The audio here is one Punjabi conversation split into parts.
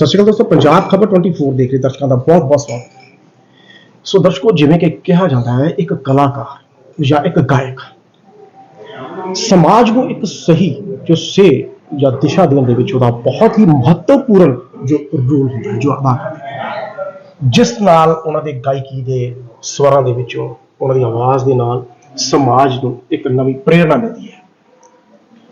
ਸਤਿ ਸ਼੍ਰੀ ਅਕਾਲ ਦੋਸਤੋ, ਪੰਜਾਬ ਖਬਰ 24 ਦੇਖ ਰਹੇ ਦਰਸ਼ਕਾਂ ਦਾ ਬਹੁਤ ਬਹੁਤ ਸਵਾਗਤ ਸੋ ਦਰਸ਼ਕੋ, ਜਿਵੇਂ ਕਿ ਕਿਹਾ ਜਾਂਦਾ ਹੈ, ਇੱਕ ਕਲਾਕਾਰ ਜਾਂ ਇੱਕ ਗਾਇਕ ਸਮਾਜ ਨੂੰ ਇੱਕ ਸਹੀ ਜੋ ਸੇ ਜਾਂ ਦਿਸ਼ਾ ਦੇਣ ਦੇ ਵਿੱਚ ਉਹਦਾ ਬਹੁਤ ਹੀ ਮਹੱਤਵਪੂਰਨ ਜੋ ਰੋਲ ਹੁੰਦਾ ਹੈ, ਜੋ ਅਦਾ ਕਰਦਾ ਹੈ। ਜਿਸ ਨਾਲ ਉਹਨਾਂ ਦੇ ਗਾਇਕੀ ਦੇ ਸਵਰਾਂ ਦੇ ਵਿੱਚੋਂ ਉਹਨਾਂ ਦੀ ਆਵਾਜ਼ ਦੇ ਨਾਲ ਸਮਾਜ ਨੂੰ ਇੱਕ ਨਵੀਂ ਪ੍ਰੇਰਣਾ ਮਿਲਦੀ ਹੈ।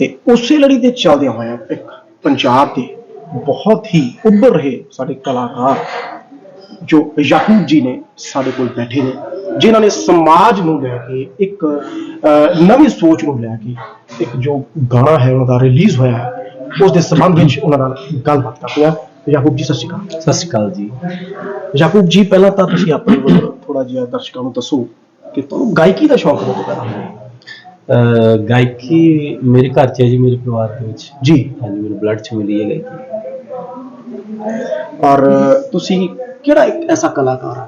ਤੇ ਉਸੇ ਲੜੀ ਦੇ ਚੱਲਦਿਆਂ ਹੋਇਆ ਇੱਕ ਪੰਜਾਬ ਦੇ ਬਹੁਤ ਹੀ ਉੱਭਰ ਰਹੇ ਸਾਡੇ ਕਲਾਕਾਰ ਜੋ ਯਾਕੂਬ ਜੀ ਨੇ ਸਾਡੇ ਕੋਲ ਬੈਠੇ ਨੇ ਜਿਨ੍ਹਾਂ ਨੇ ਸਮਾਜ ਨੂੰ ਲੈ ਕੇ ਇੱਕ ਨਵੀਂ ਸੋਚ ਨੂੰ ਲੈ ਕੇ ਇੱਕ ਜੋ ਗਾਣਾ ਹੈ ਉਹਨਾਂ ਦਾ ਰਿਲੀਜ਼ ਹੋਇਆ ਹੈ ਉਸ ਦੇ ਸੰਬੰਧ ਵਿੱਚ ਉਹਨਾਂ ਨਾਲ ਗੱਲਬਾਤ ਕਰਦੇ ਹਾਂ। ਯਾਕੂਬ ਜੀ ਸਤਿ ਸ਼੍ਰੀ ਅਕਾਲ। ਸਤਿ ਸ਼੍ਰੀ ਅਕਾਲ ਜੀ। ਯਾਕੂਬ ਜੀ ਪਹਿਲਾਂ ਤਾਂ ਤੁਸੀਂ ਆਪਣੇ ਵੱਲੋਂ ਥੋੜਾ ਜਿਹਾ ਦਰਸ਼ਕਾਂ ਨੂੰ ਦੱਸੋ ਕਿ ਤੁਹਾਨੂੰ ਗਾਇਕੀ ਦਾ ਸ਼ੌਕ ਕਦੋਂ ਪੈਦਾ ਹੋਇਆ ਗਾਇਕੀ ਮੇਰੇ ਘਰ 'ਚ ਹੈ ਜੀ ਮੇਰੇ ਪਰਿਵਾਰ ਦੇ ਵਿੱਚ। ਜੀ। ਹਾਂਜੀ ਮੈਨੂੰ ਬਲੱਡ 'ਚ ਮਿਲੀ ਹੈ ਗਾਇਕੀ। ਔਰ ਤੁਸੀਂ ਕਿਹੜਾ ਇੱਕ ਐਸਾ ਕਲਾਕਾਰ ਹੈ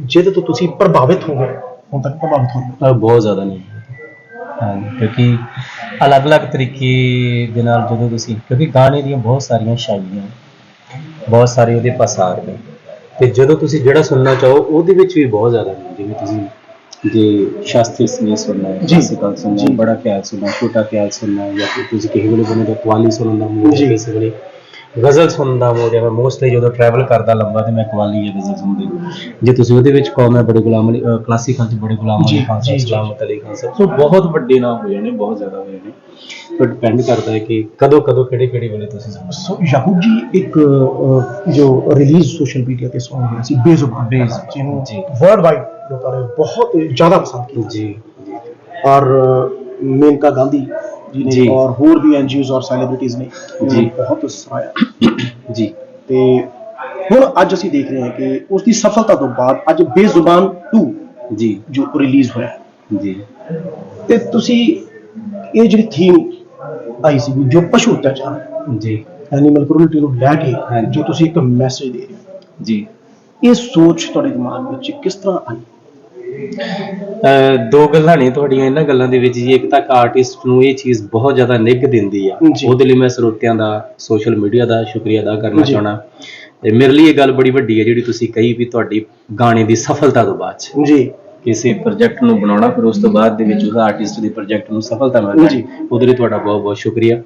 ਜਿਹਦੇ ਤੋਂ ਤੁਸੀਂ ਪ੍ਰਭਾਵਿਤ ਹੋ ਗਏ ਹੁਣ ਤੱਕ ਪ੍ਰਭਾਵਿਤ ਹੋ ਪਰ ਬਹੁਤ ਜ਼ਿਆਦਾ ਨਹੀਂ ਕਿਉਂਕਿ ਅਲੱਗ-ਅਲੱਗ ਤਰੀਕੇ ਦੇ ਨਾਲ ਜਦੋਂ ਤੁਸੀਂ ਕਿਉਂਕਿ ਗਾਣੇ ਦੀਆਂ ਬਹੁਤ ਸਾਰੀਆਂ ਸ਼ੈਲੀਆਂ ਬਹੁਤ ਸਾਰੇ ਉਹਦੇ ਪਸਾਰ ਨੇ ਤੇ ਜਦੋਂ ਤੁਸੀਂ ਜਿਹੜਾ ਸੁਣਨਾ ਚਾਹੋ ਉਹਦੇ ਵਿੱਚ ਵੀ ਬਹੁਤ ਜ਼ਿਆਦਾ ਨੇ ਜਿਵੇਂ ਤੁਸੀਂ ਜੇ ਸ਼ਾਸਤਰੀ ਸੰਗੀਤ ਸੁਣਨਾ ਹੈ ਜੀ। ਕਲਾਸਿਕਲ ਸੁਣਨਾ ਜੀ। ਬੜਾ ਖਿਆਲ ਸੁਣਨਾ ਹੈ, ਛੋਟਾ ਖਿਆਲ ਸੁਣਨਾ ਹੈ, ਜਾਂ ਫਿਰ ਤੁਸੀਂ ਕਿਸੇ ਵੇਲੇ ਬਣੇ ਤਾਂ ਕਵਾਲੀ ਸੁਣਨ ਦਾ ਮੂਡ। ਹੈ ਕਿਸੇ ਵੇਲੇ ਗਜ਼ਲ ਸੁਣਨ ਦਾ ਮੂਡ ਹੈ ਮੈਂ ਮੋਸਟਲੀ ਜਦੋਂ ਟਰੈਵਲ ਕਰਦਾ ਲੰਬਾ ਤੇ ਮੈਂ ਕਵਾਲੀ ਜਾਂ ਗਜ਼ਲ ਸੁਣਦੀ ਜੇ ਤੁਸੀਂ ਉਹਦੇ ਵਿੱਚ ਕਹੋ ਮੈਂ ਬੜੇ ਗੁਲਾਮ ਅਲੀ ਕਲਾਸਿਕਲ ਚ ਬੜੇ ਗੁਲਾਮ ਅਲੀ ਖਾਨ ਸਾਹਿਬ। ਸਲਾਮਤ ਅਲੀ ਖਾਨ ਸਾਹਿਬ ਸੋ ਬਹੁਤ ਵੱਡੇ ਨਾਮ ਹੋਏ ਨੇ ਬਹੁਤ ਜ਼ਿਆਦਾ ਹੋਏ ਨੇ। ਪਰ ਡਿਪੈਂਡ ਕਰਦਾ ਹੈ ਕਿ ਕਦੋਂ ਕਦੋਂ ਕਿਹੜੇ ਕਿਹੜੇ ਵੇਲੇ ਤੁਸੀਂ ਸੋ ਯਾਕੂਬ ਜੀ ਇੱਕ ਜੋ ਰਿਲੀਜ਼ ਸੋਸ਼ਲ ਮੀਡੀਆ ਤੇ Song ਹੋਇਆ ਸੀ ਬੇਜ਼ੁਬਾਨ ਬੇਜ਼ੁਬਾਨ, ਜਿਹਨੂੰ ਜੀ। ਵਰਲਡ ਵਾਈਡ ਲੋਕਾਂ ਨੇ ਬਹੁਤ ਜ਼ਿਆਦਾ ਪਸੰਦ ਕੀਤਾ ਜੀ। ਔਰ ਮੇਨਕਾ ਗਾਂਧੀ ਜੀ ਨੇ। ਔਰ ਹੋਰ ਵੀ ਐਨਜੀਓਜ਼ ਔਰ ਸੈਲੀਬ੍ਰਿਟੀਜ਼ ਨੇ ਜੀ। ਬਹੁਤ ਸਰਾਇਆ ਜੀ ਤੇ ਹੁਣ ਅੱਜ ਅਸੀਂ ਦੇਖ ਰਹੇ ਹਾਂ ਕਿ ਉਸ ਦੀ ਸਫਲਤਾ ਤੋਂ ਬਾਅਦ ਅੱਜ ਬੇਜ਼ੁਬਾਨ 2 ਜੀ ਜੋ ਰਿਲੀਜ਼ ਹੋਇਆ ਹੈ। ਜੀ ਤੇ ਤੁਸੀਂ ਇਹ ਜਿਹੜੀ ਥੀਮ ਆਈ ਸੀ ਜੋ ਪਸ਼ੂ ਅਤਿਆਚਾਰ ਜੀ ਐਨੀਮਲ ਕ੍ਰੂਅਲਟੀ ਨੂੰ ਲੈ ਕੇ ਹਾਂਜੀ। ਜੋ ਤੁਸੀਂ ਇੱਕ ਮੈਸੇਜ ਦੇ ਰਹੇ ਹੋ ਜੀ ਇਹ ਸੋਚ ਤੁਹਾਡੇ ਦਿਮਾਗ ਵਿੱਚ ਕਿਸ ਤਰ੍ਹਾਂ ਆਈ ਦੋ ਗੱਲਾਂ ਨੇ ਤੁਹਾਡੀਆਂ ਇਹਨਾਂ ਗੱਲਾਂ ਦੇ ਵਿੱਚ ਜੀ। ਇੱਕ ਤਾਂ ਆਰਟਿਸਟ ਨੂੰ ਇਹ ਚੀਜ਼ ਬਹੁਤ ਜ਼ਿਆਦਾ ਨਿੱਘ ਦਿੰਦੀ ਆ। ਉਹਦੇ ਲਈ ਮੈਂ ਸਰੋਤਿਆਂ ਦਾ ਸੋਸ਼ਲ ਮੀਡੀਆ ਦਾ ਸ਼ੁਕਰੀਆ ਅਦਾ ਕਰਨਾ। ਚਾਹਣਾ ਤੇ ਮੇਰੇ ਲਈ ਇਹ ਗੱਲ ਬੜੀ ਵੱਡੀ ਹੈ ਜਿਹੜੀ ਤੁਸੀਂ ਕਹੀ ਵੀ ਤੁਹਾਡੀ ਗਾਣੇ ਦੀ ਸਫਲਤਾ ਤੋਂ ਬਾਅਦ ਜੀ। ਕਿਸੇ ਪ੍ਰੋਜੈਕਟ ਨੂੰ ਬਣਾਉਣਾ ਫਿਰ ਉਸ ਤੋਂ ਬਾਅਦ ਦੇ ਵਿੱਚ ਉਸ ਆਰਟਿਸਟ ਦੀ ਪ੍ਰੋਜੈਕਟ ਨੂੰ ਸਫਲਤਾ ਮਿਲ ਜੀ। ਜੀ। ਉਹਦੇ ਲਈ ਤੁਹਾਡਾ ਬਹੁਤ ਬਹੁਤ ਸ਼ੁਕਰੀਆ।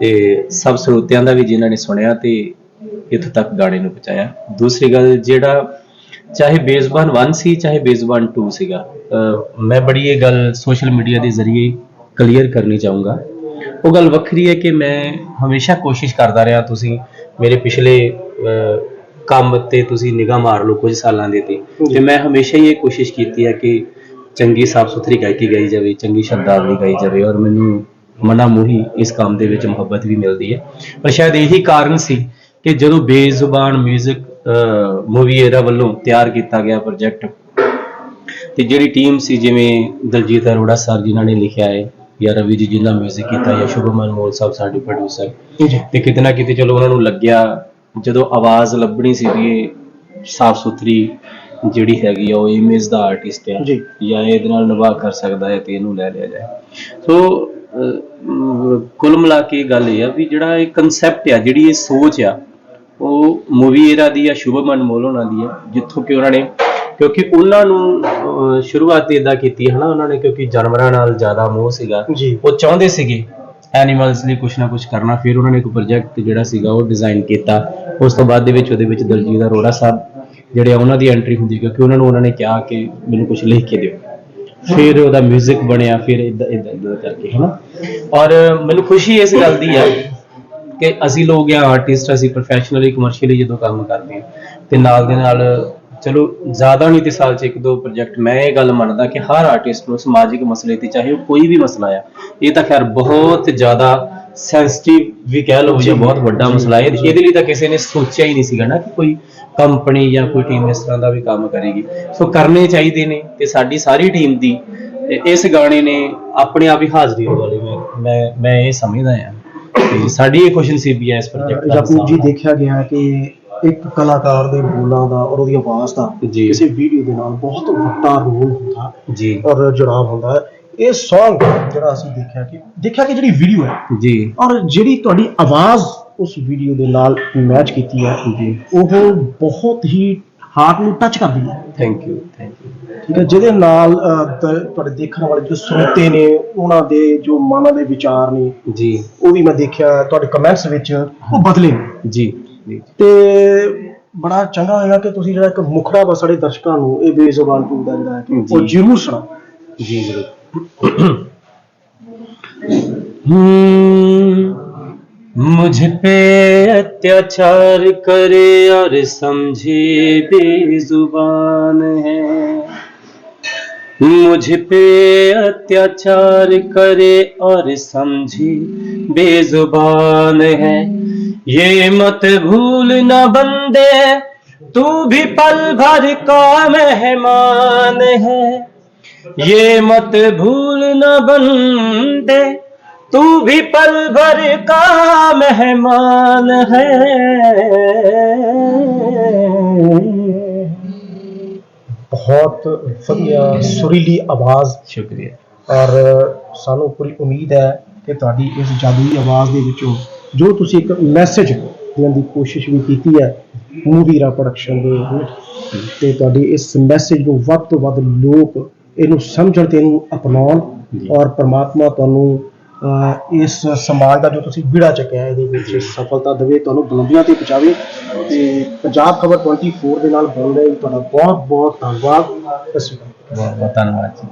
ਤੇ ਸਭ ਸਰੋਤਿਆਂ ਦਾ ਵੀ ਜਿਨ੍ਹਾਂ ਨੇ ਸੁਣਿਆ ਤੇ ਇੱਥੋਂ ਤੱਕ ਗਾਣੇ ਨੂੰ ਪਹੁੰਚਾਇਆ। ਦੂਸਰੀ ਗੱਲ ਜਿਹੜਾ ਚਾਹੇ ਬੇਜ਼ਬਾਨ 1 ਸੀ ਚਾਹੇ ਬੇਜ਼ਬਾਨ 2 ਸੀਗਾ। ਮੈਂ ਬੜੀ ਇਹ ਗੱਲ ਸੋਸ਼ਲ ਮੀਡੀਆ ਦੇ ਜ਼ਰੀਏ ਕਲੀਅਰ ਕਰਨੀ ਚਾਹੂੰਗਾ। ਉਹ ਗੱਲ ਵੱਖਰੀ ਹੈ ਕਿ ਮੈਂ ਹਮੇਸ਼ਾ ਕੋਸ਼ਿਸ਼ ਕਰਦਾ ਰਿਹਾ ਤੁਸੀਂ ਮੇਰੇ ਪਿਛਲੇ ਕੰਮ ਤੇ ਤੁਸੀਂ ਨਿਗਾਹ ਮਾਰ ਲਓ ਕੁਝ ਸਾਲਾਂ ਦੇ ਤੇ। ਤੇ ਮੈਂ ਹਮੇਸ਼ਾ ਹੀ ਇਹ ਕੋਸ਼ਿਸ਼ ਕੀਤੀ ਹੈ ਕਿ ਚੰਗੀ ਸਾਫ਼ ਸੁਥਰੀ ਗਾਇਕੀ ਗਾਈ ਜਾਵੇ ਚੰਗੀ ਸ਼ਬਦਾਵਲੀ ਗਾਈ ਜਾਵੇ ਔਰ ਮੈਨੂੰ ਮਨਾ ਮੂਹੀ ਇਸ ਕੰਮ ਦੇ ਵਿੱਚ ਮੁਹੱਬਤ ਵੀ ਮਿਲਦੀ ਹੈ। ਪਰ ਸ਼ਾਇਦ ਇਹੀ ਕਾਰਨ ਸੀ ਕਿ ਜਦੋਂ ਬੇਜ਼ੁਬਾਨ 뮤직 ਮੂਵੀ ਇਹਦਾ ਵੱਲੋਂ ਤਿਆਰ ਕੀਤਾ ਗਿਆ ਪ੍ਰੋਜੈਕਟ ਤੇ ਜਿਹੜੀ ਟੀਮ ਸੀ ਜਿਵੇਂ ਦਲਜੀਤ ਅਰੋੜਾ ਸਰ ਜਿਨ੍ਹਾਂ ਨੇ ਲਿਖਿਆ ਹੈ ਜਾਂ ਰਵੀ ਜੀ ਜਿਨ੍ਹਾਂ 뮤직 ਕੀਤਾ ਜਾਂ ਸ਼ੁਭਮਨ ਮੋਲ ਸਾਹਿਬ ਸਾਡੇ ਪ੍ਰੋਡਿਊਸਰ ਤੇ ਕਿਤੇ ਨਾ ਕਿਤੇ ਚਲੋ ਉਹਨਾਂ ਨੂੰ ਲੱਗਿਆ ਜਦੋਂ ਆਵਾਜ਼ ਲੱਭਣੀ ਸੀ ਵੀ ਇਹ ਸਾਫ਼ ਸੁਥਰੀ ਜਿਹੜੀ ਹੈਗੀ ਆ ਉਹ ਇਮੇਜ ਦਾ ਆਰਟਿਸਟ ਆ ਜੀ। ਇਹਦੇ ਨਾਲ ਨਿਭਾ ਕਰ ਸਕਦਾ ਹੈ ਤੇ ਇਹਨੂੰ ਲੈ ਲਿਆ ਜਾਏ। ਸੋ ਕੁੱਲ ਮਿਲਾ ਕੇ ਗੱਲ ਇਹ ਆ ਵੀ ਜਿਹੜਾ ਇਹ ਕਨਸੈਪਟ ਆ ਜਿਹੜੀ ਇਹ ਸੋਚ ਆ ਉਹ ਮੂਵੀ ਇਹਦਾ ਦੀ ਆ ਸ਼ੁਭਮਨ ਮੋਲ ਉਹਨਾਂ ਦੀ ਆ ਜਿੱਥੋਂ ਕਿ ਉਹਨਾਂ ਨੇ ਕਿਉਂਕਿ ਉਹਨਾਂ ਨੂੰ ਸ਼ੁਰੂਆਤ ਇਦਾਂ ਕੀਤੀ ਹੈ ਨਾ ਉਹਨਾਂ ਨੇ ਕਿਉਂਕਿ ਜਾਨਵਰਾਂ ਨਾਲ ਜ਼ਿਆਦਾ ਮੋਹ ਸੀਗਾ। ਉਹ ਚਾਹੁੰਦੇ ਸੀਗੇ ਐਨੀਮਲਸ ਲਈ ਕੁਝ ਨਾ ਕੁਝ ਕਰਨਾ ਫਿਰ ਉਹਨਾਂ ਨੇ ਇੱਕ ਪ੍ਰੋਜੈਕਟ ਜਿਹੜਾ ਸੀਗਾ ਉਹ ਡਿਜ਼ਾਈਨ ਕੀਤਾ। ਉਸ ਤੋਂ ਬਾਅਦ ਦੇ ਵਿੱਚ ਉਹਦੇ ਵਿੱਚ ਦਲਜੀਤ ਅਰੋੜਾ ਸਾਹਿਬ ਜਿਹੜੇ ਉਹਨਾਂ ਦੀ ਐਂਟਰੀ ਹੁੰਦੀ ਕਿਉਂਕਿ ਉਹਨਾਂ ਨੂੰ ਉਹਨਾਂ ਨੇ ਕਿਹਾ ਕਿ ਮੈਨੂੰ ਕੁਝ ਲਿਖ ਕੇ ਦਿਓ। ਫਿਰ ਉਹਦਾ 뮤직 ਬਣਿਆ ਫਿਰ ਇਦਾਂ ਇਦਾਂ ਇਦਾਂ ਕਰਕੇ ਹਨਾ? ਔਰ ਮੈਨੂੰ ਖੁਸ਼ੀ ਇਸ ਗੱਲ ਦੀ ਆ ਕਿ ਅਸੀਂ ਲੋਕ ਆ ਆਰਟਿਸਟ ਅਸੀਂ ਪ੍ਰੋਫੈਸ਼ਨਲੀ ਕਮਰਸ਼ੀਅਲੀ ਜਦੋਂ ਕੰਮ ਕਰਦੇ ਹਾਂ ਤੇ ਨਾਲ ਦੇ ਨਾਲ ਚਲੋ ਜ਼ਿਆਦਾ ਨਹੀਂ ਤੇ ਸਾਲ 'ਚ ਇੱਕ ਦੋ ਪ੍ਰੋਜੈਕਟ ਮੈਂ ਇਹ ਗੱਲ ਮੰਨਦਾ ਕਿ ਹਰ ਆਰਟਿਸਟ ਨੂੰ ਸਮਾਜਿਕ ਮਸਲੇ ਤੇ ਚਾਹੇ ਉਹ ਕੋਈ ਵੀ ਮਸਲਾ ਆ ਇਹ ਤਾਂ ਖੈਰ ਬਹੁਤ ਜ਼ਿਆਦਾ ਸੈਂਸਿਟਿਵ ਵੀ ਕਹਿ ਲਓ ਜਾਂ ਬਹੁਤ ਵੱਡਾ ਮਸਲਾ ਹੈ। ਇਹਦੇ ਲਈ ਤਾਂ ਕਿਸੇ ਨੇ ਸੋਚਿਆ ਹੀ ਨਹੀਂ ਸੀਗਾ ਨਾ ਕਿ ਕੋਈ ਕੰਪਨੀ ਜਾਂ ਕੋਈ ਟੀਮ ਇਸ ਤਰ੍ਹਾਂ ਦਾ ਵੀ ਕੰਮ ਕਰੇਗੀ। ਸੋ ਕਰਨੇ ਚਾਹੀਦੇ ਨੇ ਤੇ ਸਾਡੀ ਸਾਰੀ ਟੀਮ ਦੀ। ਇਸ ਗਾਣੇ ਨੇ ਆਪਣੇ ਆਪ ਹੀ ਹਾਜ਼ਰੀ ਵਾਲੇ ਮੈਂ ਮੈਂ ਮੈਂ ਇਹ ਸਮਝਦਾ ਆ ਤੇ ਸਾਡੀ ਇਹ ਖੁਸ਼ਨਸੀਬੀ ਹੈ ਇਸ ਪ੍ਰੋਜੈਕਟ ਦਾ ਯਾਕੂਬ ਜੀ ਹਿੱਸਾ। ਦੇਖਿਆ ਗਿਆ ਕਿ ਇੱਕ ਕਲਾਕਾਰ ਦੇ ਬੋਲਾਂ ਦਾ ਔਰ ਉਹਦੀ ਆਵਾਜ਼ ਦਾ ਜੀ। ਕਿਸੇ ਵੀਡੀਓ ਦੇ ਨਾਲ ਬਹੁਤ ਵੱਡਾ ਰੋਲ ਹੁੰਦਾ ਜੀ ਔਰ ਜੁੜਾਵ ਹੁੰਦਾ ਹੈ ਇਹ Song ਜਿਹੜਾ ਅਸੀਂ ਦੇਖਿਆ ਕਿ ਦੇਖਿਆ ਕਿ ਜਿਹੜੀ ਵੀਡੀਓ ਹੈ ਜੀ ਔਰ ਜਿਹੜੀ ਤੁਹਾਡੀ ਆਵਾਜ਼ ਉਸ ਵੀਡੀਓ ਦੇ ਨਾਲ ਮੈਚ ਕੀਤੀ ਹੈ ਜੀ ਉਹ ਬਹੁਤ ਹੀ ਹਾਰਟ ਨੂੰ ਟੱਚ ਕਰਦੀ ਹੈ। ਥੈਂਕ ਯੂ ਥੈਂਕ ਯੂ ਠੀਕ ਹੈ ਜਿਹਦੇ ਨਾਲ ਤੁਹਾਡੇ ਦੇਖਣ ਵਾਲੇ ਜੋ ਸੁਣਤੇ ਨੇ ਉਹਨਾਂ ਦੇ ਜੋ ਮਨਾਂ ਦੇ ਵਿਚਾਰ ਨੇ ਜੀ। ਉਹ ਵੀ ਮੈਂ ਦੇਖਿਆ ਤੁਹਾਡੇ ਕਮੈਂਟਸ ਵਿੱਚ ਉਹ ਬਦਲੇ ਨੇ। ਜੀ ਜੀ। ਤੇ ਬੜਾ ਚੰਗਾ ਹੋਏਗਾ ਕਿ ਤੁਸੀਂ ਜਿਹੜਾ ਇੱਕ ਮੁਖੜਾ ਵਾ ਸਾਡੇ ਦਰਸ਼ਕਾਂ ਨੂੰ ਇਹ ਬੇਜ਼ੁਬਾਨ ਟੂ ਦਾ ਜਿਹੜਾ ਹੈ ਉਹ ਜ਼ਰੂਰ ਸੁਣਾ ਜੀ ਜ਼ਰੂਰ। ਹੂੰ। मुझ पे अत्याचार करे और समझे बेजुबान है। मुझ पे अत्याचार करे और समझे बेजुबान है। ये मत भूल न बंदे, तू भी पल भर का मेहमान है। ये मत भूल न बंदे तू भी पल भर का मेहमान है ਬਹੁਤ ਵਧੀਆ ਸੁਰੀਲੀ ਆਵਾਜ਼ शुक्रिया ਔਰ ਸਾਨੂੰ ਪੂਰੀ ਉਮੀਦ ਹੈ ਕਿ ਤੁਹਾਡੀ ਇਸ ਜਾਦੂਈ ਆਵਾਜ਼ ਦੇ ਵਿੱਚੋਂ ਜੋ ਤੁਸੀਂ ਇੱਕ ਮੈਸੇਜ ਦੇਣ ਦੀ ਕੋਸ਼ਿਸ਼ ਵੀ ਕੀਤੀ ਹੈ ਮੂਵੀਰਾ ਪ੍ਰੋਡਕਸ਼ਨ ਦੇ ਹੇਠ ਤੇ ਤੁਹਾਡੀ ਇਸ ਮੈਸੇਜ ਨੂੰ ਵੱਧ ਤੋਂ ਵੱਧ ਲੋਕ ਇਹਨੂੰ ਸਮਝਣ ਤੇ ਇਹਨੂੰ ਅਪਣਾਉਣ ਜੀ। ਔਰ ਪ੍ਰਮਾਤਮਾ ਤੁਹਾਨੂੰ ਅਹ, ਇਸ ਸਮਾਜ ਦਾ ਜੋ ਤੁਸੀਂ ਵਿੜਾ ਚੱਕਿਆ ਇਹਦੇ ਵਿੱਚ ਸਫਲਤਾ ਦੇਵੇ ਤੁਹਾਨੂੰ ਬੁਲੰਦੀਆਂ ਤੇ ਪਹੁੰਚਾਵੇ ਤੇ ਪੰਜਾਬ ਖਬਰ 24 ਦੇ ਨਾਲ ਬੋਲ ਰਹੇ ਤੁਹਾਡਾ ਬਹੁਤ ਬਹੁਤ ਧੰਨਵਾਦ। ਸਤਿ ਸ਼੍ਰੀ ਅਕਾਲ। ਬਹੁਤ ਬਹੁਤ ਧੰਨਵਾਦ ਜੀ।